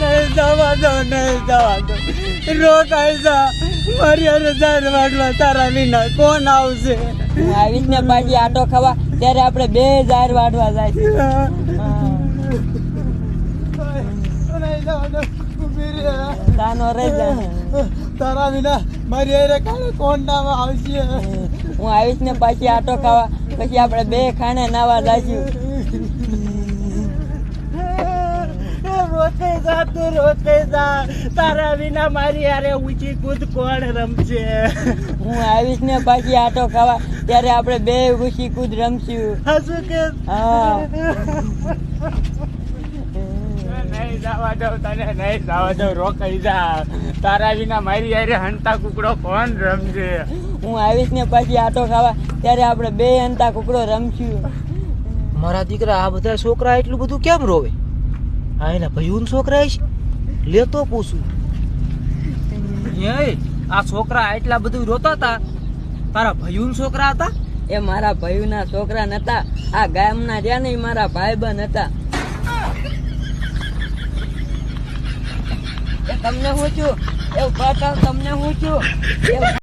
નહીં જવા દો નહીં જવા દો. રોકાઈ જા. મારી અરે જાર વાટવા તારા વિના કોણ આવશે? હું ને પાછી આટો ખાવા. ત્યારે આપણે બે જાહેર વાડવા જાય છે. તાનો રહી જા. તારા વિના મારી અરે કાલે કોણ નામ આવશે? હું આવીશ ને પાછી આટો ખાવા. પછી આપણે બે ખાણે નાવા જાશું રોતે તું રોતે જા. તારા વિના મારી અરે ઊંચી કૂદ કોણ રમશે? હું આવીશ ને પાછી આટો ખાવા. ત્યારે આપણે બે ઊંચી કૂદ રમશું. હસુ કે? હા. નહીં જવા દઉં તને નહીં જવા દઉં રોકાઈ જા. તારા વિના મારી અરે હંતા કુકડો કોણ રમશે? હું આવીશ ને પાછી આટો ખાવા. ત્યારે આપણે બે અંતા કુકડો રમશું. મારા દીકરા આ બધા છોકરા એટલું બધું કેમ રોવે? આ એના ભયું છોકરા છે લેતો પૂછું. એ આ છોકરા એટલા બધું રોતા હતા તારા ભયું છોકરા હતા? એ મારા ભયુના છોકરા નતા. આ ગામના રહ્યા ને મારા ભાઈબંધ હતા. એ તમને હું છું? એ તમને હું છું? એ